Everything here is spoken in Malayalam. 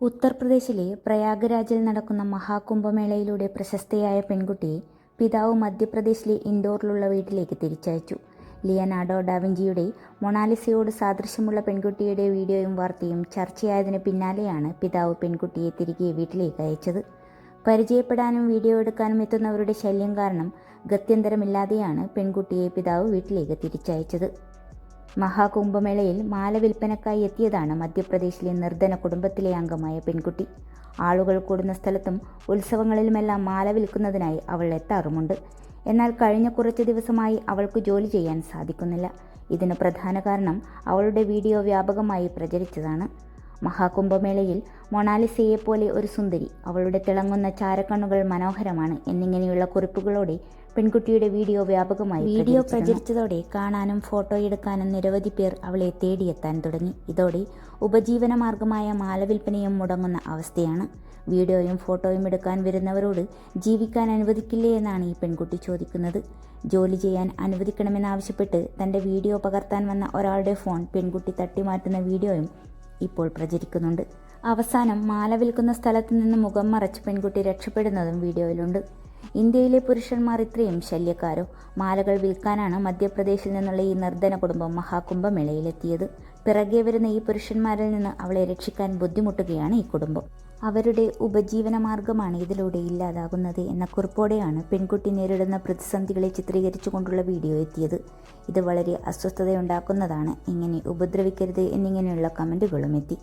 ഉത്തർപ്രദേശിലെ പ്രയാഗ്രാജിൽ നടക്കുന്ന മഹാകുംഭമേളയിലൂടെ പ്രശസ്തയായ പെൺകുട്ടിയെ പിതാവ് മധ്യപ്രദേശിലെ ഇൻഡോറിലുള്ള വീട്ടിലേക്ക് തിരിച്ചയച്ചു. ലിയനാഡോ ഡാവിഞ്ചിയുടെ മൊണാലിസയോട് സാദൃശ്യമുള്ള പെൺകുട്ടിയുടെ വീഡിയോയും വാർത്തയും ചർച്ചയായതിന് പിന്നാലെയാണ് പിതാവ് പെൺകുട്ടിയെ തിരികെ വീട്ടിലേക്ക് അയച്ചത്. പരിചയപ്പെടാനും വീഡിയോ എടുക്കാനും എത്തുന്നവരുടെ ശല്യം കാരണം ഗത്യന്തരമില്ലാതെയാണ് പെൺകുട്ടിയെ പിതാവ് വീട്ടിലേക്ക് തിരിച്ചയച്ചത്. മഹാകുംഭമേളയിൽ മാല വിൽപ്പനക്കായി എത്തിയതാണ് മധ്യപ്രദേശിലെ നിർധന കുടുംബത്തിലെ അംഗമായ പെൺകുട്ടി. ആളുകൾ കൂടുന്ന സ്ഥലത്തും ഉത്സവങ്ങളിലുമെല്ലാം മാല വിൽക്കുന്നതിനായി അവൾ എത്താറുമുണ്ട്. എന്നാൽ കഴിഞ്ഞ കുറച്ച് ദിവസമായി അവൾക്ക് ജോലി ചെയ്യാൻ സാധിക്കുന്നില്ല. ഇതിന് പ്രധാന കാരണം അവളുടെ വീഡിയോ വ്യാപകമായി പ്രചരിച്ചതാണ്. മഹാകുംഭമേളയിൽ മൊണാലിസയെപ്പോലെ ഒരു സുന്ദരി അവളുടെ തിളങ്ങുന്ന ചാരക്കണ്ണുകൾ മനോഹരമാണ് എന്നിങ്ങനെയുള്ള കുറിപ്പുകളോടെ പെൺകുട്ടിയുടെ വീഡിയോ വ്യാപകമായി വീഡിയോ പ്രചരിച്ചതോടെ കാണാനും ഫോട്ടോ എടുക്കാനും നിരവധി പേർ അവളെ തേടിയെത്താൻ തുടങ്ങി. ഇതോടെ ഉപജീവന മാർഗമായ മാലവിൽപ്പനയും മുടങ്ങുന്ന അവസ്ഥയാണ്. വീഡിയോയും ഫോട്ടോയും എടുക്കാൻ വരുന്നവരോട് ജീവിക്കാൻ അനുവദിക്കില്ലേ എന്നാണ് ഈ പെൺകുട്ടി ചോദിക്കുന്നത്. ജോലി ചെയ്യാൻ അനുവദിക്കണമെന്നാവശ്യപ്പെട്ട് തന്റെ വീഡിയോ പകർത്താൻ വന്ന ഒരാളുടെ ഫോൺ പെൺകുട്ടി തട്ടിമാറ്റുന്ന വീഡിയോയും ഇപ്പോൾ പ്രചരിക്കുന്നുണ്ട്. അവസാനം മാല വിൽക്കുന്ന സ്ഥലത്ത് നിന്ന് മുഖം മറച്ച് പെൺകുട്ടി രക്ഷപ്പെടുന്നതും വീഡിയോയിലുണ്ട്. ഇന്ത്യയിലെ പുരുഷന്മാർ ഇത്രയും ശല്യക്കാരോ? മാലകൾ വിൽക്കാനാണ് മധ്യപ്രദേശിൽ നിന്നുള്ള ഈ നിർധന കുടുംബം മഹാകുംഭമേളയിലെത്തിയത്. പിറകെ വരുന്ന ഈ പുരുഷന്മാരിൽ നിന്ന് അവളെ രക്ഷിക്കാൻ ബുദ്ധിമുട്ടുകയാണ് ഈ കുടുംബം. അവരുടെ ഉപജീവന മാർഗമാണ് ഇതിലൂടെ ഇല്ലാതാകുന്നത് എന്ന കുറിപ്പോടെയാണ് പെൺകുട്ടി നേരിടുന്ന പ്രതിസന്ധികളെ ചിത്രീകരിച്ചുകൊണ്ടുള്ള വീഡിയോ എത്തിയത്. ഇത് വളരെ അസ്വസ്ഥതയുണ്ടാക്കുന്നതാണ്. ഇങ്ങനെ ഉപദ്രവിക്കരുത് എന്നിങ്ങനെയുള്ള കമന്റുകളും എത്തി.